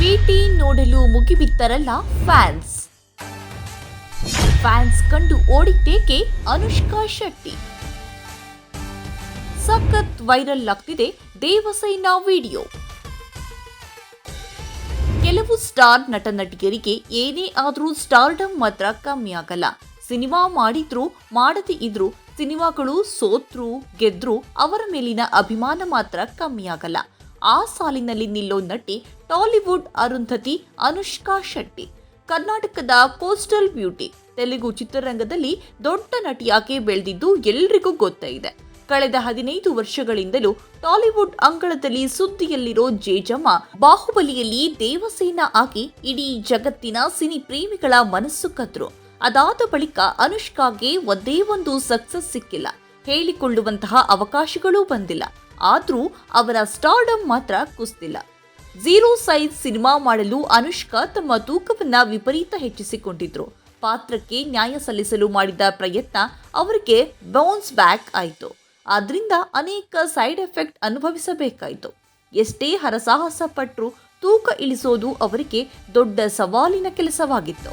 ಭೇಟಿ ನೋಡಲು ಮುಗಿಬಿತ್ತರಲ್ಲ fans fans ಕಂಡು ಓಡಿದ್ದೇಕೆ ಅನುಷ್ಕಾ ಶೆಟ್ಟಿ? ಸಖತ್ ವೈರಲ್ ಆಗ್ತಿದೆ ದೇವಸೈನ ವಿಡಿಯೋ. ಕೆಲವು ಸ್ಟಾರ್ ನಟ ನಟಿಯರಿಗೆ ಏನೇ ಆದರೂ ಸ್ಟಾರ್ಡಮ್ ಮಾತ್ರ ಕಮ್ಮಿ ಆಗಲ್ಲ. ಸಿನಿಮಾ ಮಾಡಿದ್ರು, ಮಾಡದೇ ಇದ್ರು, ಸಿನಿಮಾಗಳು ಸೋತ್ರು, ಗೆದ್ರು, ಅವರ ಮೇಲಿನ ಅಭಿಮಾನ ಮಾತ್ರ ಕಮ್ಮಿ ಆಗಲ್ಲ. ಆ ಸಾಲಿನಲ್ಲಿ ನಿಲ್ಲೋ ನಟಿ ಟಾಲಿವುಡ್ ಅರುಂಧತಿ ಅನುಷ್ಕಾ ಶೆಟ್ಟಿ. ಕರ್ನಾಟಕದ ಕೋಸ್ಟಲ್ ಬ್ಯೂಟಿ. ತೆಲುಗು ಚಿತ್ರರಂಗದಲ್ಲಿ ದೊಡ್ಡ ನಟಿಯಾಗಿ ಬೆಳೆದಿದ್ದು ಎಲ್ರಿಗೂ ಗೊತ್ತೇ ಇದೆ. ಕಳೆದ ಹದಿನೈದು ವರ್ಷಗಳಿಂದಲೂ ಟಾಲಿವುಡ್ ಅಂಗಳದಲ್ಲಿ ಸುದ್ದಿಯಲ್ಲಿರೋ ಜೇಜಮ್ಮ ಬಾಹುಬಲಿಯಲ್ಲಿ ದೇವಸೇನ ಆಗಿ ಇಡೀ ಜಗತ್ತಿನ ಸಿನಿ ಪ್ರೇಮಿಗಳ ಮನಸ್ಸು ಕದ್ರು. ಅದಾದ ಬಳಿಕ ಅನುಷ್ಕಾಗೆ ಒಂದೇ ಒಂದು ಸಕ್ಸಸ್ ಸಿಕ್ಕಿಲ್ಲ. ಹೇಳಿಕೊಳ್ಳುವಂತಹ ಅವಕಾಶಗಳೂ ಬಂದಿಲ್ಲ. ಆದರೂ ಅವರ ಸ್ಟಾರ್ಡಮ್ ಮಾತ್ರ ಕುಸ್ತಿಲ್ಲ. ಝೀರೋ ಸೈಜ್ ಸಿನಿಮಾ ಮಾಡಲು ಅನುಷ್ಕಾ ತಮ್ಮ ತೂಕವನ್ನ ವಿಪರೀತ ಹೆಚ್ಚಿಸಿಕೊಂಡಿದ್ರು. ಪಾತ್ರಕ್ಕೆ ನ್ಯಾಯ ಸಲ್ಲಿಸಲು ಮಾಡಿದ ಪ್ರಯತ್ನ ಅವರಿಗೆ ಬೌನ್ಸ್ ಬ್ಯಾಕ್ ಆಯಿತು. ಆದ್ರಿಂದ ಅನೇಕ ಸೈಡ್ ಎಫೆಕ್ಟ್ ಅನುಭವಿಸಬೇಕಾಯಿತು. ಎಷ್ಟೇ ಹರಸಾಹಸ ಪಟ್ಟರು ತೂಕ ಇಳಿಸೋದು ಅವರಿಗೆ ದೊಡ್ಡ ಸವಾಲಿನ ಕೆಲಸವಾಗಿತ್ತು.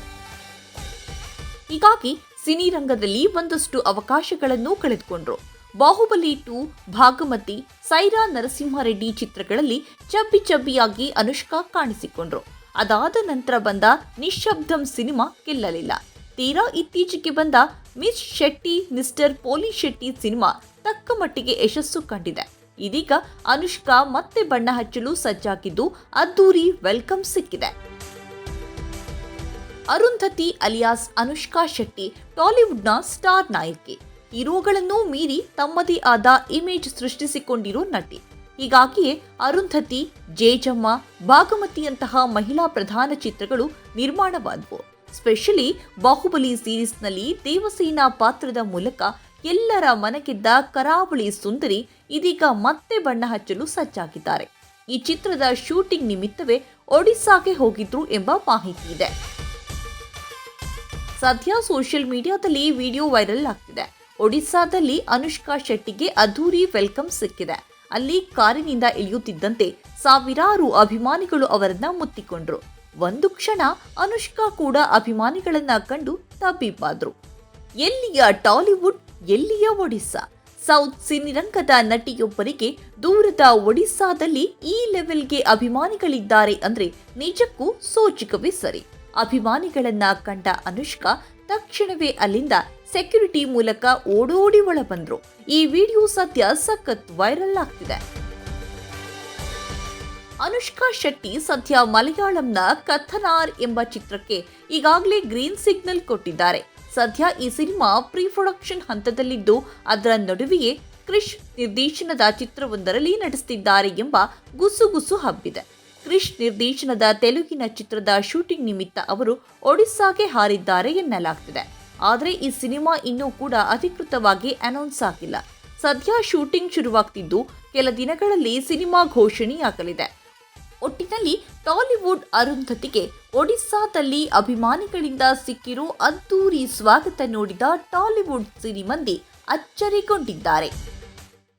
ಹೀಗಾಗಿ ಸಿನಿ ರಂಗದಲ್ಲಿ ಒಂದಷ್ಟು ಅವಕಾಶಗಳನ್ನು ಕಳೆದುಕೊಂಡ್ರು. ಬಾಹುಬಲಿ ಟು, ಭಾಗಮತಿ, ಸೈರಾ ನರಸಿಂಹರೆಡ್ಡಿ ಚಿತ್ರಗಳಲ್ಲಿ ಚಬ್ಬಿ ಚಬ್ಬಿಯಾಗಿ ಅನುಷ್ಕಾ ಕಾಣಿಸಿಕೊಂಡ್ರು. ಅದಾದ ನಂತರ ಬಂದ ನಿಶಬ್ದಂ ಸಿನಿಮಾ ಗೆಲ್ಲಲಿಲ್ಲ. ತೀರಾ ಇತ್ತೀಚೆಗೆ ಬಂದ ಮಿಸ್ ಶೆಟ್ಟಿ, ಮಿಸ್ಟರ್ ಪೋಲಿ ಶೆಟ್ಟಿ ಸಿನಿಮಾ ತಕ್ಕ ಮಟ್ಟಿಗೆ ಯಶಸ್ಸು ಕಂಡಿದೆ. ಇದೀಗ ಅನುಷ್ಕಾ ಮತ್ತೆ ಬಣ್ಣ ಹಚ್ಚಲು ಸಜ್ಜಾಗಿದ್ದು ಅದ್ದೂರಿ ವೆಲ್ಕಮ್ ಸಿಕ್ಕಿದೆ. ಅರುಂಧತಿ ಅಲಿಯಾಸ್ ಅನುಷ್ಕಾ ಶೆಟ್ಟಿ, ಟಾಲಿವುಡ್ನ ಸ್ಟಾರ್ ನಾಯಕಿ. ಹೀರೋಗಳನ್ನು ಮೀರಿ ತಮ್ಮದೇ ಆದ ಇಮೇಜ್ ಸೃಷ್ಟಿಸಿಕೊಂಡಿರೋ ನಟಿ. ಹೀಗಾಗಿಯೇ ಅರುಂಧತಿ, ಜೇಜಮ್ಮ, ಭಾಗಮತಿಯಂತಹ ಮಹಿಳಾ ಪ್ರಧಾನ ಚಿತ್ರಗಳು ನಿರ್ಮಾಣವಾದವು. ಸ್ಪೆಷಲಿ ಬಾಹುಬಲಿ ಸೀರೀಸ್ನಲ್ಲಿ ದೇವಸೇನಾ ಪಾತ್ರದ ಮೂಲಕ ಎಲ್ಲರ ಮನಗಿದ್ದ ಕರಾವಳಿ ಸುಂದರಿ ಇದೀಗ ಮತ್ತೆ ಬಣ್ಣ ಹಚ್ಚಲು ಸಜ್ಜಾಗಿದ್ದಾರೆ. ಈ ಚಿತ್ರದ ಶೂಟಿಂಗ್ ನಿಮಿತ್ತವೇ ಒಡಿಸ್ಸಾಗೆ ಹೋಗಿದ್ರು ಎಂಬ ಮಾಹಿತಿ ಇದೆ. ಸದ್ಯ ಸೋಷಿಯಲ್ ಮೀಡಿಯಾದಲ್ಲಿ ವಿಡಿಯೋ ವೈರಲ್ ಆಗ್ತಿದೆ. ಒಡಿಸ್ಸಾದಲ್ಲಿ ಅನುಷ್ಕಾ ಶೆಟ್ಟಿಗೆ ಅದ್ಧೂರಿ ವೆಲ್ಕಮ್ ಸಿಕ್ಕಿದೆ. ಅಲ್ಲಿ ಕಾರಿನಿಂದ ಇಳಿಯುತ್ತಿದ್ದಂತೆ ಸಾವಿರಾರು ಅಭಿಮಾನಿಗಳು ಅವರನ್ನ ಮುತ್ತಿಕೊಂಡ್ರು. ಒಂದು ಕ್ಷಣ ಅನುಷ್ಕಾ ಕೂಡ ಅಭಿಮಾನಿಗಳನ್ನ ಕಂಡು ತಬ್ಬಿಬ್ಬಾದ್ರು. ಎಲ್ಲಿಯ ಟಾಲಿವುಡ್, ಎಲ್ಲಿಯ ಒಡಿಸ್ಸಾ? ಸೌತ್ ಸಿನಿರಂಗದ ನಟಿಯೊಬ್ಬರಿಗೆ ದೂರದ ಒಡಿಸ್ಸಾದಲ್ಲಿ ಈ ಲೆವೆಲ್ಗೆ ಅಭಿಮಾನಿಗಳಿದ್ದಾರೆ ಅಂದ್ರೆ ನಿಜಕ್ಕೂ ಸೋಚಿಕವೇ ಸರಿ. ಅಭಿಮಾನಿಗಳನ್ನ ಕಂಡ ಅನುಷ್ಕಾ ತಕ್ಷಣವೇ ಅಲ್ಲಿಂದ ಸೆಕ್ಯೂರಿಟಿ ಮೂಲಕ ಓಡೋಡಿ ಒಳ ಬಂದ್ರು ಈ ವಿಡಿಯೋ ಸದ್ಯ ಸಖತ್ ವೈರಲ್ ಆಗ್ತಿದೆ. ಅನುಷ್ಕಾ ಶೆಟ್ಟಿ ಸದ್ಯ ಮಲಯಾಳಂನ ಕಥನಾರ್ ಎಂಬ ಚಿತ್ರಕ್ಕೆ ಈಗಾಗಲೇ ಗ್ರೀನ್ ಸಿಗ್ನಲ್ ಕೊಟ್ಟಿದ್ದಾರೆ. ಸದ್ಯ ಈ ಸಿನಿಮಾ ಪ್ರೀ ಪ್ರೊಡಕ್ಷನ್ ಹಂತದಲ್ಲಿದ್ದು, ಅದರ ನಡುವೆಯೇ ಕ್ರಿಶ್ ನಿರ್ದೇಶನದ ಚಿತ್ರವೊಂದರಲ್ಲಿ ನಟಿಸುತ್ತಿದ್ದಾರೆ ಎಂಬ ಗುಸುಗುಸು ಹಬ್ಬಿದೆ. ಕ್ರಿಶ್ ನಿರ್ದೇಶನದ ತೆಲುಗಿನ ಚಿತ್ರದ ಶೂಟಿಂಗ್ ನಿಮಿತ್ತ ಅವರು ಒಡಿಸ್ಸಾಗೆ ಹಾರಿದ್ದಾರೆ ಎನ್ನಲಾಗ್ತಿದೆ. ಆದರೆ ಈ ಸಿನಿಮಾ ಇನ್ನೂ ಕೂಡ ಅಧಿಕೃತವಾಗಿ ಅನೌನ್ಸ್ ಆಗಿಲ್ಲ. ಸದ್ಯ ಶೂಟಿಂಗ್ ಶುರುವಾಗ್ತಿದ್ದು ಕೆಲ ದಿನಗಳಲ್ಲಿ ಸಿನಿಮಾ ಘೋಷಣೆಯಾಗಲಿದೆ. ಒಟ್ಟಿನಲ್ಲಿ ಟಾಲಿವುಡ್ ಅರುಂಧತಿಗೆ ಒಡಿಸ್ಸಾದಲ್ಲಿ ಅಭಿಮಾನಿಗಳಿಂದ ಸಿಕ್ಕಿರೋ ಅದ್ದೂರಿ ಸ್ವಾಗತ ನೋಡಿದ ಟಾಲಿವುಡ್ ಸಿನಿಮಂದಿ ಅಚ್ಚರಿಗೊಂಡಿದ್ದಾರೆ.